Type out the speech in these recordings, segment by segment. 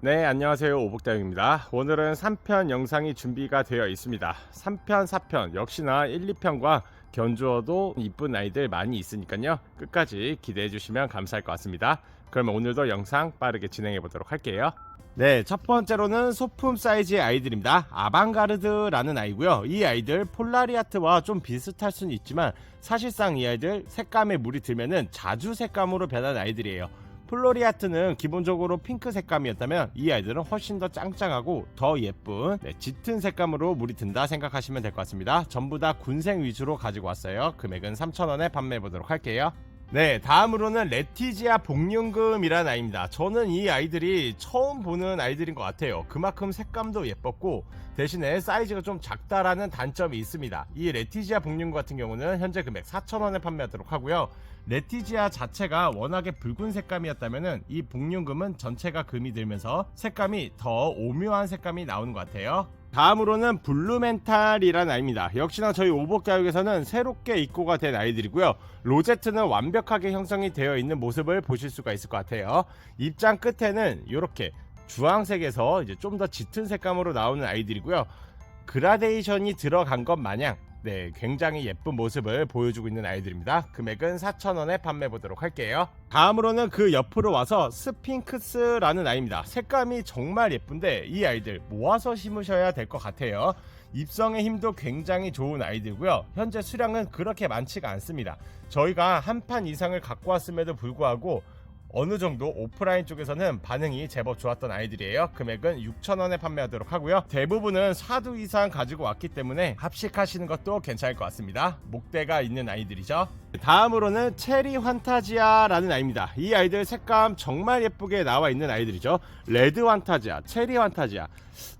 네, 안녕하세요. 오복당입니다. 오늘은 3편 영상이 준비가 되어 있습니다. 3편, 4편 역시나 1, 2편과 견주어도 이쁜 아이들 많이 있으니까요. 끝까지 기대해 주시면 감사할 것 같습니다. 그러면 오늘도 영상 빠르게 진행해 보도록 할게요. 네, 첫 번째로는 소품 사이즈의 아이들입니다. 아방가르드라는 아이고요. 이 아이들 폴라리아트와 좀 비슷할 수는 있지만 사실상 이 아이들 색감에 물이 들면은 자주 색감으로 변한 아이들이에요. 플로리아트는 기본적으로 핑크 색감이었다면 이 아이들은 훨씬 더 짱짱하고 더 예쁜 네, 짙은 색감으로 물이 든다 생각하시면 될 것 같습니다. 전부 다 군생 위주로 가지고 왔어요. 금액은 3,000원에 판매해 보도록 할게요. 네, 다음으로는 레티지아 복륜금이라는 아이입니다. 저는 이 아이들이 처음 보는 아이들인 것 같아요. 그만큼 색감도 예뻤고 대신에 사이즈가 좀 작다라는 단점이 있습니다. 이 레티지아 복륜금 같은 경우는 현재 금액 4,000원에 판매하도록 하고요. 레티지아 자체가 워낙에 붉은 색감이었다면은 이 복륜금은 전체가 금이 들면서 색감이 더 오묘한 색감이 나오는 것 같아요. 다음으로는 블루멘탈이라는 아이입니다. 역시나 저희 오복 교육에서는 새롭게 입고가 된 아이들이고요. 로제트는 완벽하게 형성이 되어 있는 모습을 보실 수가 있을 것 같아요. 입장 끝에는 이렇게 주황색에서 이제 좀 더 짙은 색감으로 나오는 아이들이고요. 그라데이션이 들어간 것 마냥 네, 굉장히 예쁜 모습을 보여주고 있는 아이들입니다. 금액은 4,000원에 판매 보도록 할게요. 다음으로는 그 옆으로 와서 스핑크스라는 아이입니다. 색감이 정말 예쁜데 이 아이들 모아서 심으셔야 될 것 같아요. 입성의 힘도 굉장히 좋은 아이들고요. 현재 수량은 그렇게 많지가 않습니다. 저희가 한 판 이상을 갖고 왔음에도 불구하고 어느 정도 오프라인 쪽에서는 반응이 제법 좋았던 아이들이에요. 금액은 6,000원에 판매하도록 하고요. 대부분은 4두 이상 가지고 왔기 때문에 합식하시는 것도 괜찮을 것 같습니다. 목대가 있는 아이들이죠. 다음으로는 체리 환타지아라는 아이입니다. 이 아이들 색감 정말 예쁘게 나와 있는 아이들이죠. 레드 환타지아, 체리 환타지아.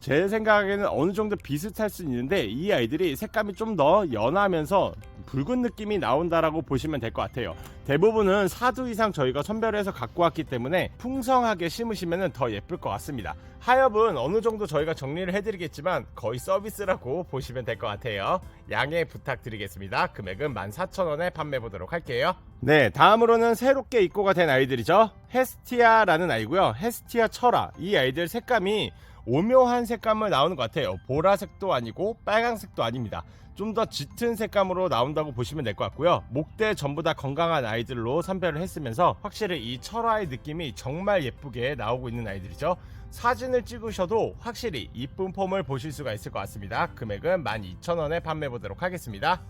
제 생각에는 어느 정도 비슷할 수 있는데 이 아이들이 색감이 좀 더 연하면서 붉은 느낌이 나온다라고 보시면 될 것 같아요. 대부분은 4두 이상 저희가 선별해서 갖고 왔기 때문에 풍성하게 심으시면 더 예쁠 것 같습니다. 하엽은 어느 정도 저희가 정리를 해드리겠지만 거의 서비스라고 보시면 될 것 같아요. 양해 부탁드리겠습니다. 금액은 14,000원에 판매 보도록 할게요. 네, 다음으로는 새롭게 입고가 된 아이들이죠. 헤스티아라는 아이고요. 헤스티아 철아. 이 아이들 색감이 오묘한 색감을 나오는 것 같아요. 보라색도 아니고 빨강색도 아닙니다. 좀 더 짙은 색감으로 나온다고 보시면 될 것 같고요. 목대 전부 다 건강한 아이들로 선별을 했으면서 확실히 이 철화의 느낌이 정말 예쁘게 나오고 있는 아이들이죠. 사진을 찍으셔도 확실히 이쁜 폼을 보실 수가 있을 것 같습니다. 금액은 12,000원에 판매 보도록 하겠습니다.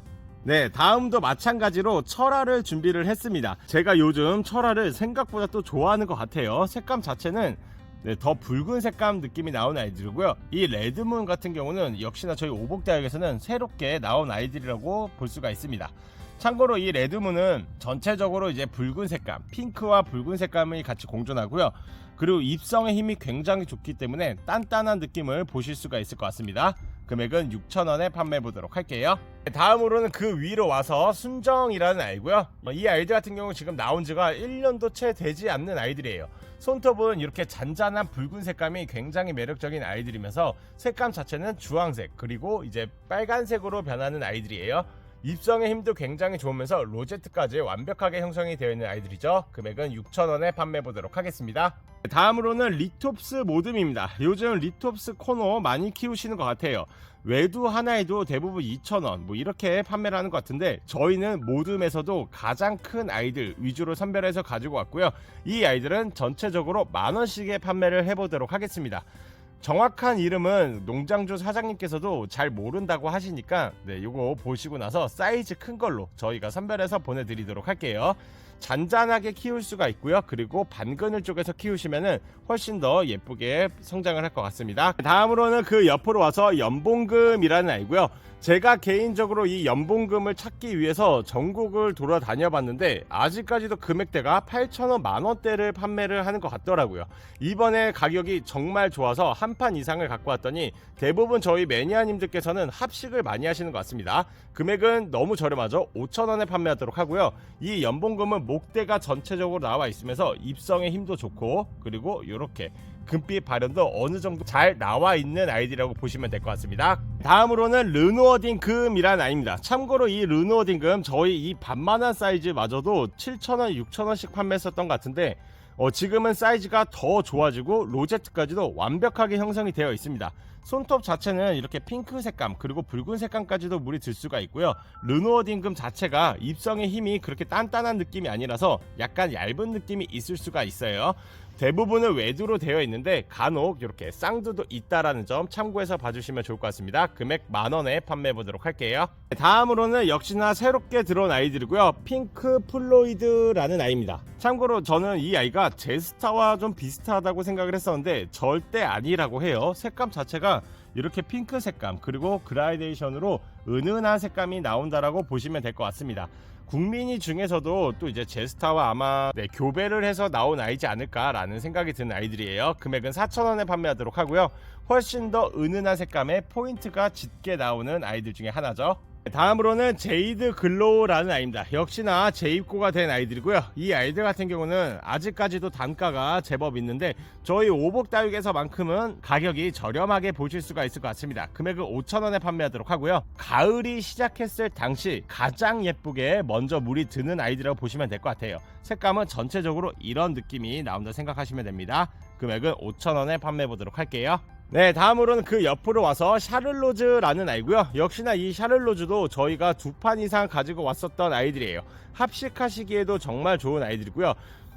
네, 다음도 마찬가지로 철화를 준비를 했습니다. 제가 요즘 철화를 생각보다 또 좋아하는 것 같아요. 색감 자체는 네, 더 붉은 색감 느낌이 나오는 아이들이고요. 이 레드문 같은 경우는 역시나 저희 오복대학에서는 새롭게 나온 아이들이라고 볼 수가 있습니다. 참고로 이 레드문은 전체적으로 이제 붉은 색감, 핑크와 붉은 색감이 같이 공존하고요. 그리고 입성의 힘이 굉장히 좋기 때문에 단단한 느낌을 보실 수가 있을 것 같습니다. 금액은 6,000원에 판매 보도록 할게요. 다음으로는 그 위로 와서 순정이라는 아이고요. 이 아이들 같은 경우 지금 나온 지가 1년도 채 되지 않는 아이들이에요. 손톱은 이렇게 잔잔한 붉은 색감이 굉장히 매력적인 아이들이면서 색감 자체는 주황색 그리고 이제 빨간색으로 변하는 아이들이에요. 입성의 힘도 굉장히 좋으면서 로제트까지 완벽하게 형성이 되어 있는 아이들이죠. 금액은 6,000원에 판매 보도록 하겠습니다. 다음으로는 리톱스 모듬입니다. 요즘 리톱스 코너 많이 키우시는 것 같아요. 외두 하나에도 대부분 2,000원 뭐 이렇게 판매를 하는 것 같은데 저희는 모듬에서도 가장 큰 아이들 위주로 선별해서 가지고 왔고요. 이 아이들은 전체적으로 만 원씩에 판매를 해보도록 하겠습니다. 정확한 이름은 농장주 사장님께서도 잘 모른다고 하시니까 네, 요거 보시고 나서 사이즈 큰 걸로 저희가 선별해서 보내드리도록 할게요. 잔잔하게 키울 수가 있고요. 그리고 반그늘 쪽에서 키우시면은 훨씬 더 예쁘게 성장을 할 것 같습니다. 다음으로는 그 옆으로 와서 연봉금이라는 아이고요. 제가 개인적으로 이 연봉금을 찾기 위해서 전국을 돌아다녀 봤는데 아직까지도 금액대가 8,000원 만원대를 판매를 하는 것 같더라고요. 이번에 가격이 정말 좋아서 한 판 이상을 갖고 왔더니 대부분 저희 매니아님들께서는 합식을 많이 하시는 것 같습니다. 금액은 너무 저렴하죠. 5,000원에 판매하도록 하고요. 이 연봉금은 목대가 전체적으로 나와 있으면서 입성의 힘도 좋고 그리고 이렇게 금빛 발현도 어느 정도 잘 나와 있는 아이디라고 보시면 될 것 같습니다. 다음으로는 르노어딩 금이라는 아이입니다. 참고로 이 르노어딩 금 저희 이 반만한 사이즈마저도 7,000원, 6,000원씩 판매했었던 것 같은데 어, 지금은 사이즈가 더 좋아지고 로제트까지도 완벽하게 형성이 되어 있습니다. 손톱 자체는 이렇게 핑크 색감 그리고 붉은 색감까지도 물이 들 수가 있고요. 르노어 딩금 자체가 입성의 힘이 그렇게 단단한 느낌이 아니라서 약간 얇은 느낌이 있을 수가 있어요. 대부분은 외두로 되어 있는데 간혹 이렇게 쌍두도 있다라는 점 참고해서 봐주시면 좋을 것 같습니다. 금액 만 원에 판매해 보도록 할게요. 다음으로는 역시나 새롭게 들어온 아이들이고요. 핑크 플로이드라는 아이입니다. 참고로 저는 이 아이가 제스타와 좀 비슷하다고 생각을 했었는데 절대 아니라고 해요. 색감 자체가 이렇게 핑크 색감 그리고 그라데이션으로 은은한 색감이 나온다라고 보시면 될 것 같습니다. 국민이 중에서도 또 이제 제스타와 아마 네, 교배를 해서 나온 아이지 않을까라는 생각이 드는 아이들이에요. 금액은 4,000원에 판매하도록 하고요. 훨씬 더 은은한 색감의 포인트가 짙게 나오는 아이들 중에 하나죠. 다음으로는 제이드 글로우라는 아이입니다. 역시나 재입고가 된 아이들이고요. 이 아이들 같은 경우는 아직까지도 단가가 제법 있는데 저희 오복 다육에서만큼은 가격이 저렴하게 보실 수가 있을 것 같습니다. 금액은 5,000원에 판매하도록 하고요. 가을이 시작했을 당시 가장 예쁘게 먼저 물이 드는 아이들이라고 보시면 될 것 같아요. 색감은 전체적으로 이런 느낌이 나온다 생각하시면 됩니다. 금액은 5,000원에 판매해 보도록 할게요. 네, 다음으로는 그 옆으로 와서 샤를로즈라는 아이고요. 역시나 이 샤를로즈도 저희가 두 판 이상 가지고 왔었던 아이들이에요. 합식하시기에도 정말 좋은 아이들이고요.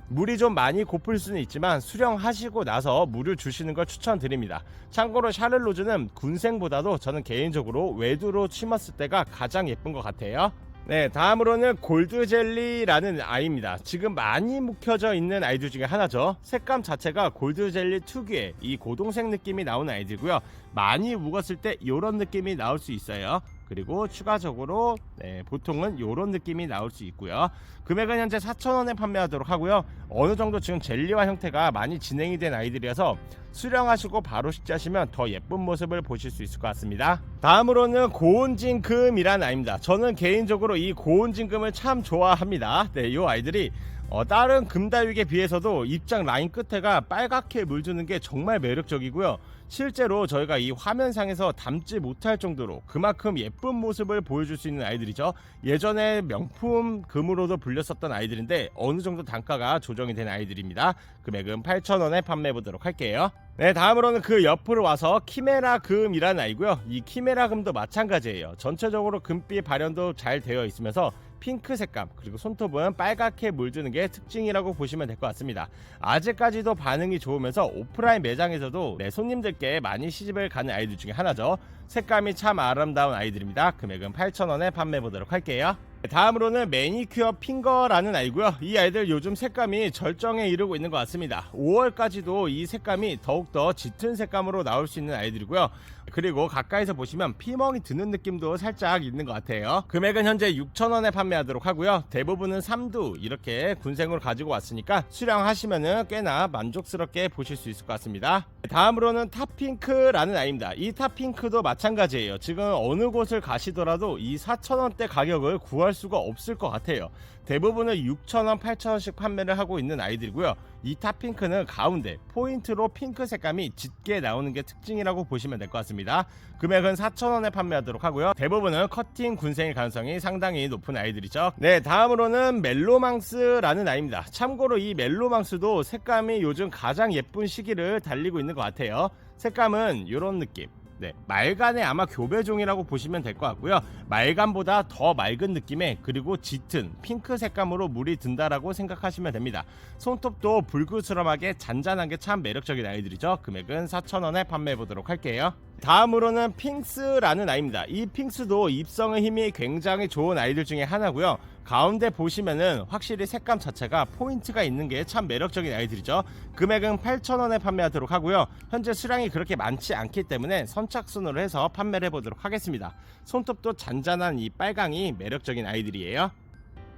물이 좀 많이 고플 수는 있지만 수령하시고 나서 물을 주시는 걸 추천드립니다. 참고로 샤를로즈는 군생보다도 저는 개인적으로 외두로 심었을 때가 가장 예쁜 것 같아요. 네, 다음으로는 골드젤리라는 아이입니다. 지금 많이 묵혀져 있는 아이들 중에 하나죠. 색감 자체가 골드젤리 특유의 이 고동색 느낌이 나오는 아이들고요. 많이 묵었을 때 이런 느낌이 나올 수 있어요. 그리고 추가적으로 네, 보통은 이런 느낌이 나올 수 있고요. 금액은 현재 4,000원에 판매하도록 하고요. 어느 정도 지금 젤리화 형태가 많이 진행이 된 아이들이어서 수령하시고 바로 식재하시면 더 예쁜 모습을 보실 수 있을 것 같습니다. 다음으로는 고온진금이란 아이입니다. 저는 개인적으로 이 고온진금을 참 좋아합니다. 네, 이 아이들이 어, 다른 금다육에 비해서도 입장 라인 끝에가 빨갛게 물주는 게 정말 매력적이고요. 실제로 저희가 이 화면상에서 담지 못할 정도로 그만큼 예쁜 모습을 보여줄 수 있는 아이들이죠. 예전에 명품 금으로도 불렸었던 아이들인데 어느 정도 단가가 조정이 된 아이들입니다. 금액은 8,000원에 판매해 보도록 할게요. 네, 다음으로는 그 옆으로 와서 키메라 금이라는 아이고요. 이 키메라 금도 마찬가지예요. 전체적으로 금빛 발현도 잘 되어 있으면서 핑크 색감 그리고 손톱은 빨갛게 물드는 게 특징이라고 보시면 될 것 같습니다. 아직까지도 반응이 좋으면서 오프라인 매장에서도 네, 손님들께 많이 시집을 가는 아이들 중에 하나죠. 색감이 참 아름다운 아이들입니다. 금액은 8,000원에 판매해 보도록 할게요. 다음으로는 매니큐어 핑거라는 아이고요. 이 아이들 요즘 색감이 절정에 이르고 있는 것 같습니다. 5월까지도 이 색감이 더욱더 짙은 색감으로 나올 수 있는 아이들이고요. 그리고 가까이서 보시면 피멍이 드는 느낌도 살짝 있는 것 같아요. 금액은 현재 6,000원에 판매하도록 하고요. 대부분은 3두 이렇게 군생으로 가지고 왔으니까 수령하시면은 꽤나 만족스럽게 보실 수 있을 것 같습니다. 다음으로는 탑핑크라는 아이입니다. 이 탑핑크도 마찬가지예요. 지금 어느 곳을 가시더라도 이 4,000원대 가격을 구할 수가 없을 것 같아요. 대부분은 6,000원, 8,000원씩 판매를 하고 있는 아이들이고요. 이 탑핑크는 가운데 포인트로 핑크 색감이 짙게 나오는 게 특징이라고 보시면 될 것 같습니다. 금액은 4,000원에 판매하도록 하고요. 대부분은 커팅 군생일 가능성이 상당히 높은 아이들이죠. 네, 다음으로는 멜로망스라는 아이입니다. 참고로 이 멜로망스도 색감이 요즘 가장 예쁜 시기를 달리고 있는 것 같아요. 색감은 이런 느낌. 네, 말간의 아마 교배종이라고 보시면 될 것 같고요. 말간보다 더 맑은 느낌의 그리고 짙은 핑크 색감으로 물이 든다라고 생각하시면 됩니다. 손톱도 불그스름하게 잔잔한 게 참 매력적인 아이들이죠. 금액은 4,000원에 판매해 보도록 할게요. 다음으로는 핑스라는 아이입니다. 이 핑스도 입성의 힘이 굉장히 좋은 아이들 중에 하나고요. 가운데 보시면은 확실히 색감 자체가 포인트가 있는 게 참 매력적인 아이들이죠. 금액은 8,000원에 판매하도록 하고요. 현재 수량이 그렇게 많지 않기 때문에 선착순으로 해서 판매를 해보도록 하겠습니다. 손톱도 잔잔한 이 빨강이 매력적인 아이들이에요.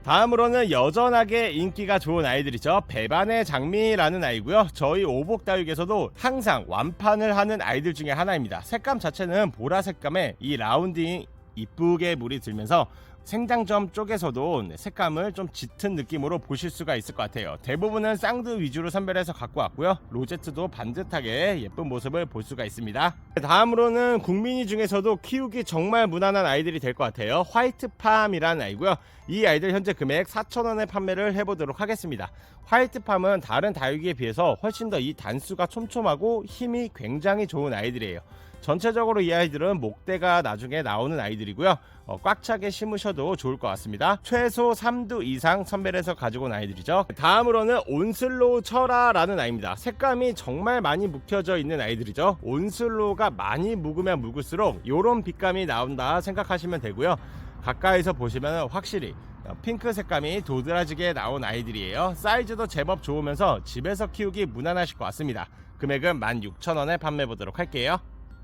다음으로는 여전하게 인기가 좋은 아이들이죠. 배반의 장미라는 아이고요. 저희 오복다육에서도 항상 완판을 하는 아이들 중에 하나입니다. 색감 자체는 보라 색감에 이 라운딩 이쁘게 물이 들면서 생장점 쪽에서도 색감을 좀 짙은 느낌으로 보실 수가 있을 것 같아요. 대부분은 쌍드 위주로 선별해서 갖고 왔고요. 로제트도 반듯하게 예쁜 모습을 볼 수가 있습니다. 다음으로는 국민이 중에서도 키우기 정말 무난한 아이들이 될 것 같아요. 화이트팜이라는 아이고요. 이 아이들 현재 금액 4,000원에 판매를 해보도록 하겠습니다. 화이트팜은 다른 다육이에 비해서 훨씬 더 이 단수가 촘촘하고 힘이 굉장히 좋은 아이들이에요. 전체적으로 이 아이들은 목대가 나중에 나오는 아이들이고요. 어, 꽉 차게 심으셔도 좋을 것 같습니다. 최소 3두 이상 선별해서 가지고 온 아이들이죠. 다음으로는 온슬로우 철화라는 아이입니다. 색감이 정말 많이 묵혀져 있는 아이들이죠. 온슬로우가 많이 묵으면 묵을수록 이런 빛감이 나온다 생각하시면 되고요. 가까이서 보시면 확실히 핑크 색감이 도드라지게 나온 아이들이에요. 사이즈도 제법 좋으면서 집에서 키우기 무난하실 것 같습니다. 금액은 16,000원에 판매 보도록 할게요.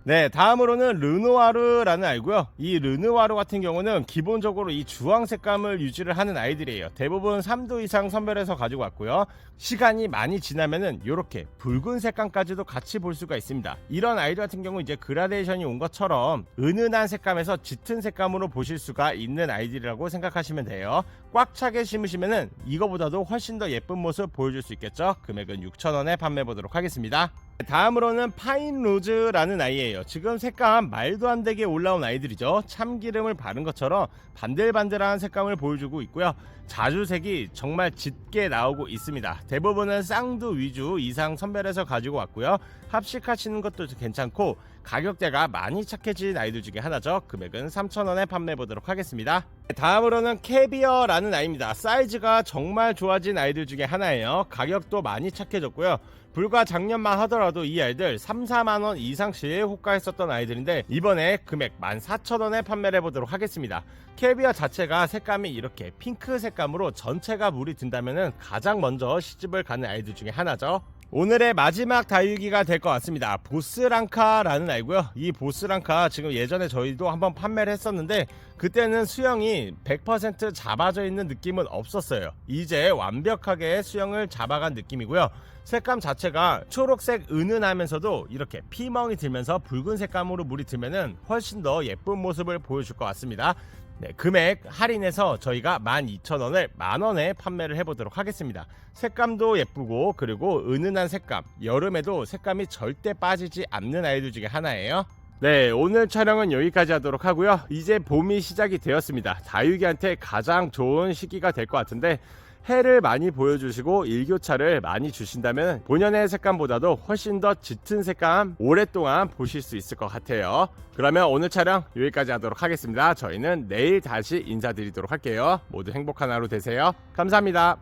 네, 다음으로는 르누아르라는 아이고요. 이 르누아르 같은 경우는 기본적으로 이 주황 색감을 유지를 하는 아이들이에요. 대부분 3도 이상 선별해서 가지고 왔고요. 시간이 많이 지나면은 이렇게 붉은 색감까지도 같이 볼 수가 있습니다. 이런 아이들 같은 경우 이제 그라데이션이 온 것처럼 은은한 색감에서 짙은 색감으로 보실 수가 있는 아이들이라고 생각하시면 돼요. 꽉 차게 심으시면은 이거보다도 훨씬 더 예쁜 모습 보여줄 수 있겠죠. 금액은 6,000원에 판매 보도록 하겠습니다. 다음으로는 파인 로즈라는 아이예요. 지금 색감 말도 안 되게 올라온 아이들이죠. 참기름을 바른 것처럼 반들반들한 색감을 보여주고 있고요. 자주색이 정말 짙게 나오고 있습니다. 대부분은 쌍두 위주 이상 선별해서 가지고 왔고요. 합식하시는 것도 괜찮고 가격대가 많이 착해진 아이들 중에 하나죠. 금액은 3,000원에 판매 보도록 하겠습니다. 다음으로는 캐비어라는 아이입니다. 사이즈가 정말 좋아진 아이들 중에 하나예요. 가격도 많이 착해졌고요. 불과 작년만 하더라도 이 아이들 3, 4만원 이상씩 호가했었던 아이들인데 이번에 금액 14,000원에 판매를 해보도록 하겠습니다. 캐비어 자체가 색감이 이렇게 핑크 색감으로 전체가 물이 든다면 가장 먼저 시집을 가는 아이들 중에 하나죠. 오늘의 마지막 다육이가 될 것 같습니다. 보스랑카라는 아이고요. 이 보스랑카 지금 예전에 저희도 한번 판매를 했었는데 그때는 수영이 100% 잡아져 있는 느낌은 없었어요. 이제 완벽하게 수영을 잡아간 느낌이고요. 색감 자체가 초록색 은은하면서도 이렇게 피멍이 들면서 붉은 색감으로 물이 들면은 훨씬 더 예쁜 모습을 보여줄 것 같습니다. 네, 금액 할인해서 저희가 12,000원을 만원에 판매를 해보도록 하겠습니다. 색감도 예쁘고 그리고 은은한 색감 여름에도 색감이 절대 빠지지 않는 아이들 중에 하나예요. 네, 오늘 촬영은 여기까지 하도록 하고요. 이제 봄이 시작이 되었습니다. 다육이한테 가장 좋은 시기가 될 것 같은데 해를 많이 보여주시고 일교차를 많이 주신다면 본연의 색감보다도 훨씬 더 짙은 색감 오랫동안 보실 수 있을 것 같아요. 그러면 오늘 촬영 여기까지 하도록 하겠습니다. 저희는 내일 다시 인사드리도록 할게요. 모두 행복한 하루 되세요. 감사합니다.